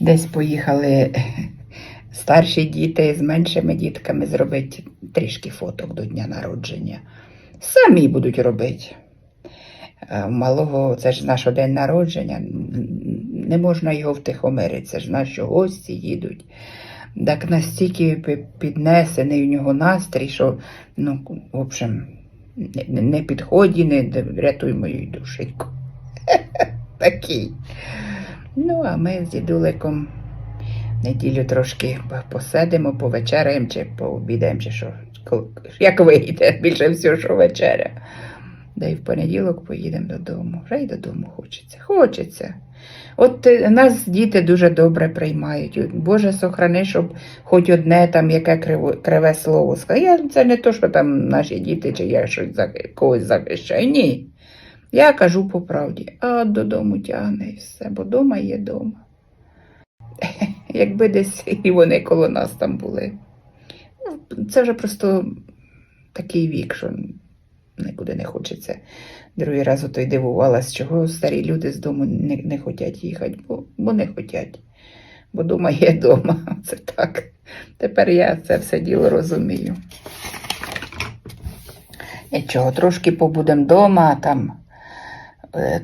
Десь поїхали старші діти з меншими дітками зробити трішки фоток до дня народження. Самі будуть робити. У малого це ж наш день народження. Не можна його втихомирити, це ж наші гості їдуть. Так настільки піднесений у нього настрій, що, ну, в общем, не, не підході, не рятуй мою душеньку. Такий. Ну, а ми з дідуликом неділю трошки посидимо, повечеряємо чи пообідаємо, чи що. Як вийде, більше всього, що вечеря. Да і в понеділок поїдемо додому. Вже й додому хочеться. Хочеться. От е, нас діти дуже добре приймають. Боже, сохрани, щоб хоч одне там яке криво, криве слово сказати. Це не то, що там наші діти, чи я щось за когось захищаю. Ні. Я кажу по правді, а додому тягне і все, бо дома є дома. Якби десь і вони коло нас там були. Ну, Це вже просто такий вік, що нікуди не хочеться. Другий раз ото й дивувалась, чого старі люди з дому не, не хочуть їхати, бо, бо не хочуть. Бо дома є дома. Це так. Тепер я це все діло розумію. Нічого, трошки побудемо вдома, там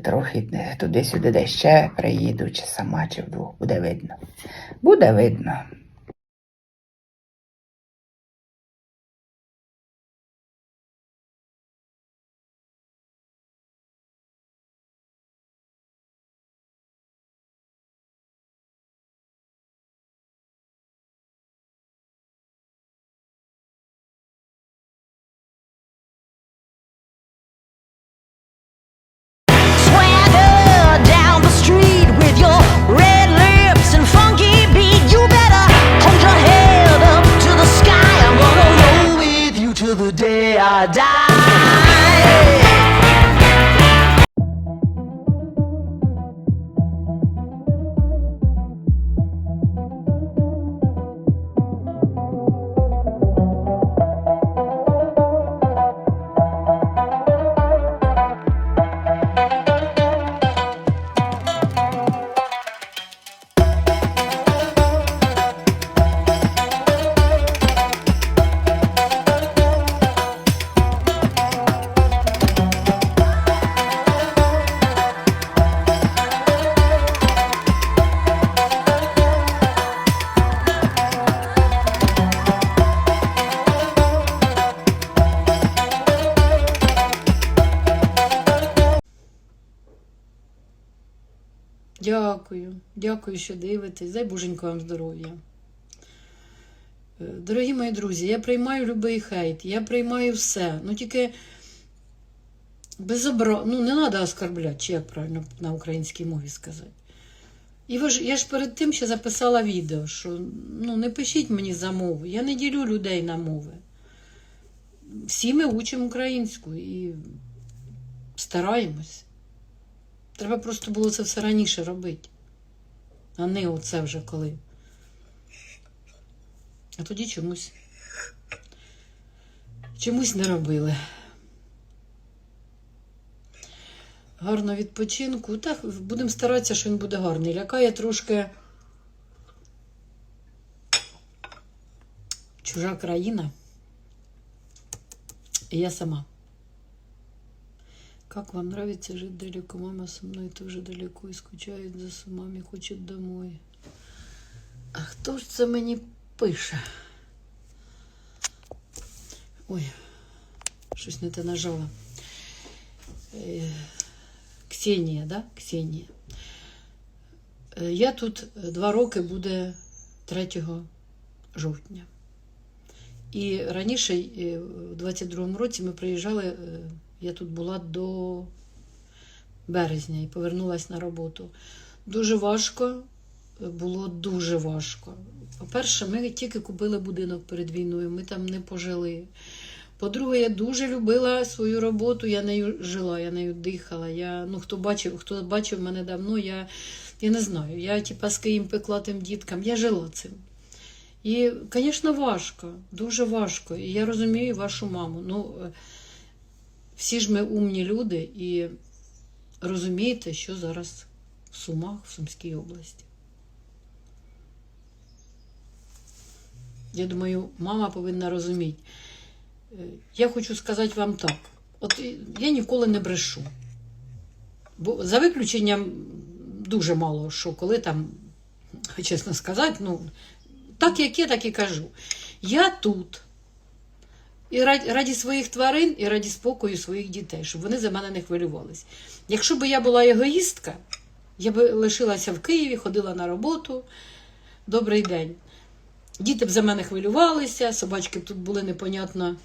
трохи е, туди-сюди де ще приїду, чи сама, чи вдвох. Буде видно. Буде видно. die. Дякую, дякую, що дивитесь. Дай боженько вам здоров'я. Е, Дорогі мої друзі, я приймаю любий хейт, я приймаю все. Ну тільки без обра... ну не треба оскорбляти, чи як правильно на українській мові сказати. І ж, я ж перед тим ще записала відео, що ну, не пишіть мені за мову. Я не ділю людей на мови. Всі ми учимо українську і стараємось. Треба просто було це все раніше робити, а не оце вже коли. А тоді чомусь чомусь не робили. Гарно відпочинку. Так, будемо старатися, що він буде гарний. Лякає трошки чужа країна. І я сама. Как вам нравится жить далеко? Мама со мной тоже далеко и скучает за сумами, хочет домой. А хто ж це мені пише? Ой, щось не те нажала. Е, Ксенія, да? Ксенія. Е, Я тут два роки буде 3 жовтня. І раніше, е, в 22-му році, ми приїжджали, е, я тут була до березня і повернулася на роботу. Дуже важко, було дуже важко. По-перше, ми тільки купили будинок перед війною, ми там не пожили. По-друге, я дуже любила свою роботу, я нею жила, я нею дихала. Я, ну, хто бачив, хто бачив мене давно, я, я не знаю. Я типа з киїм пекла тим діткам, я жила цим. І, звісно, важко, дуже важко. І я розумію вашу маму. Ну, всі ж ми умні люди і розумієте, що зараз в Сумах, в Сумській області. Я думаю, мама повинна розуміти. Е, я хочу сказати вам так: от я ніколи не брешу. Бо за виключенням дуже мало що, коли там, чесно сказати, ну, так як є, так і кажу. Я тут і раді, своїх тварин, і раді спокою своїх дітей, щоб вони за мене не хвилювались. Якщо б я була егоїстка, я б лишилася в Києві, ходила на роботу. Добрий день. Діти б за мене хвилювалися, собачки б тут були непонятно.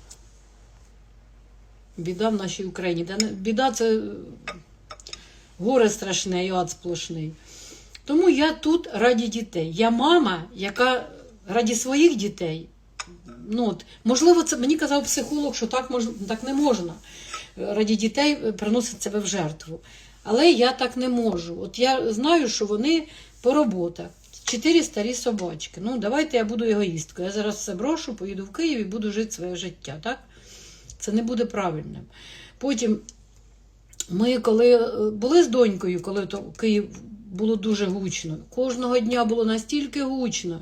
Біда в нашій Україні. Біда це горе страшне і ад сплошний. Тому я тут раді дітей. Я мама, яка раді своїх дітей. Ну, от, можливо, це мені казав психолог, що так, мож, так не можна. Раді дітей е, приносить себе в жертву. Але я так не можу. От я знаю, що вони по роботах. Чотири старі собачки. Ну, давайте я буду егоїсткою. Я зараз все брошу, поїду в Київ і буду жити своє життя. Так? Це не буде правильним. Потім ми, коли е, були з донькою, коли то в Київ було дуже гучно, кожного дня було настільки гучно,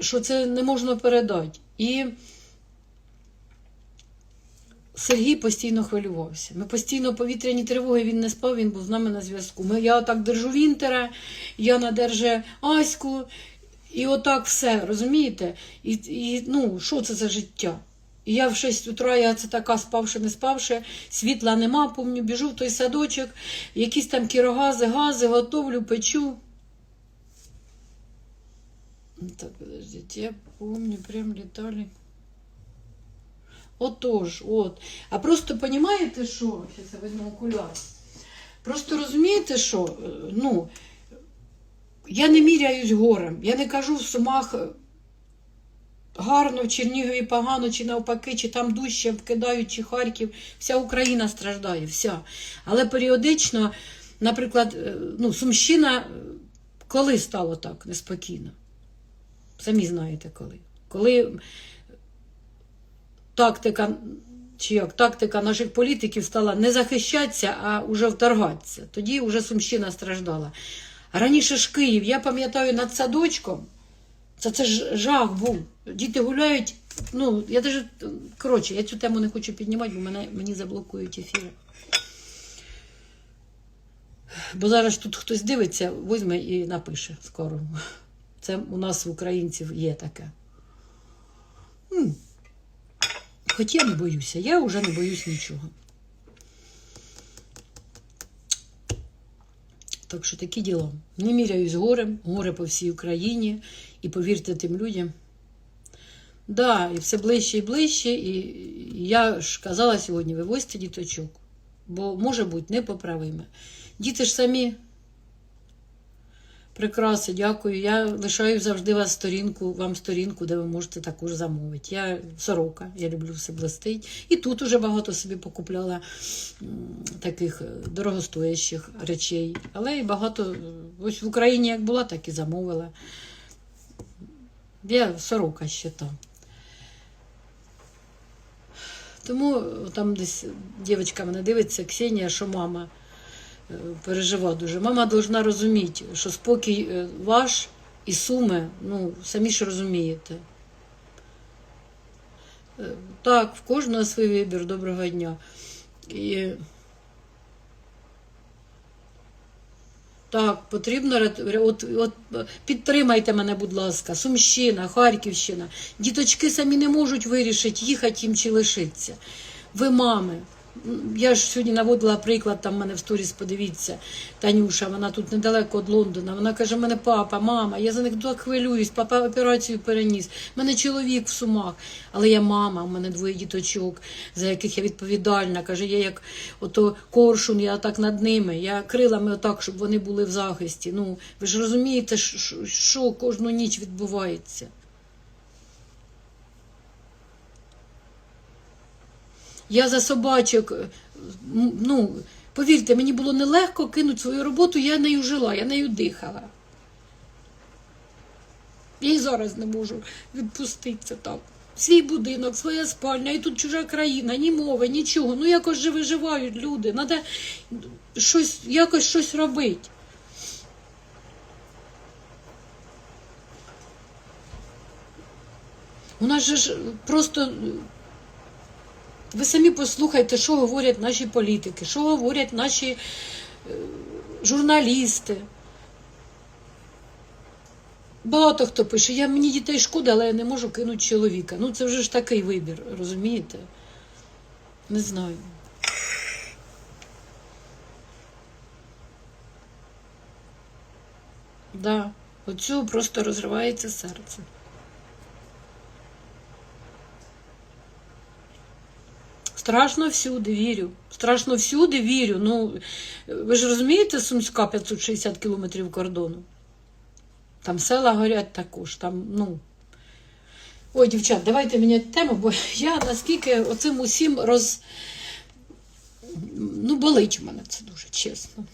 що це не можна передати. І Сергій постійно хвилювався. Ми постійно повітряні тривоги, він не спав, він був з нами на зв'язку. Я отак держу Вінтера, Яна держи Аську, і отак все, розумієте? І, і ну, що це за життя? І я в 6 утра, я це така спавши, не спавши, світла нема, помню, біжу в той садочок, якісь там кірогази, гази, готовлю, печу. Так, подождите, я помню, прям літали. Отож, от. А просто розумієте, що? Зараз я візьму окуляр. Просто розумієте, що? Е, Ну, я не міряюсь горем. Я не кажу в сумах е, гарно, в Чернігові погано, чи навпаки, чи там дужче вкидають, чи Харків. Вся Україна страждає, вся. Але періодично, наприклад, е, ну, Сумщина, е, коли стало так неспокійно? Самі знаєте коли. Коли тактика, чи як тактика наших політиків стала не захищатися, а вже вторгатися. Тоді вже Сумщина страждала. Раніше ж Київ, я пам'ятаю над садочком, це, це ж жах був. Діти гуляють. Ну, я даже, коротше, я цю тему не хочу піднімати, бо мене, мені заблокують ефіри. Бо зараз тут хтось дивиться, візьме і напише скоро. Це у нас в українців є таке. Хоч я не боюся, я вже не боюсь нічого. Так що такі діла. Не міряюсь горем, горе по всій Україні. І повірте тим людям. Да, і все ближче і ближче. І я ж казала сьогодні, вивозьте діточок, бо може бути непоправиме. Діти ж самі Прикраси, дякую. Я лишаю завжди вас сторінку, вам сторінку, де ви можете також замовити. Я сорока, я люблю все блистить. І тут уже багато собі покупляла таких е, дорогостоящих речей. Але і багато, е, ось в Україні як була, так і замовила. Я сорока ще там. Тому е, там десь дівчинка мене дивиться, Ксенія, що мама е, пережива дуже. Мама повинна розуміти, що спокій е, ваш і суми, ну, самі ж розумієте. Е, Так, в кожного свій вибір, доброго дня. І... Так, потрібно от, от, підтримайте мене, будь ласка, Сумщина, Харківщина. Діточки самі не можуть вирішити, їхати їм чи лишитися. Ви мами. Я ж сьогодні наводила приклад, там в мене в сторіс, подивіться, Танюша, вона тут недалеко від Лондона. Вона каже: мене папа, мама, я за них так хвилююсь, папа операцію переніс. Мене чоловік в сумах, але я мама, у мене двоє діточок, за яких я відповідальна. Каже, я як ото коршун, я так над ними, я крилами отак, щоб вони були в захисті. Ну, ви ж розумієте, що кожну ніч відбувається. Я за собачок, е, ну, повірте, мені було нелегко кинути свою роботу, я нею жила, я нею дихала. Я і зараз не можу відпуститися так. Свій будинок, своя спальня, і тут чужа країна, ні мови, нічого. Ну якось же виживають люди. Треба щось, якось щось робити. У нас же ж просто. Ви самі послухайте, що говорять наші політики, що говорять наші е, журналісти. Багато хто пише, я мені дітей шкода, але я не можу кинути чоловіка. Ну це вже ж такий вибір, розумієте? Не знаю. Да, оцю просто розривається серце. Страшно всюди вірю. Страшно всюди вірю. Ну, ви ж розумієте, Сумська 560 кілометрів кордону. Там села горять також. Там, ну. Ой, дівчат, давайте міняти тему, бо я наскільки оцим усім роз. Ну, болить у мене це дуже чесно.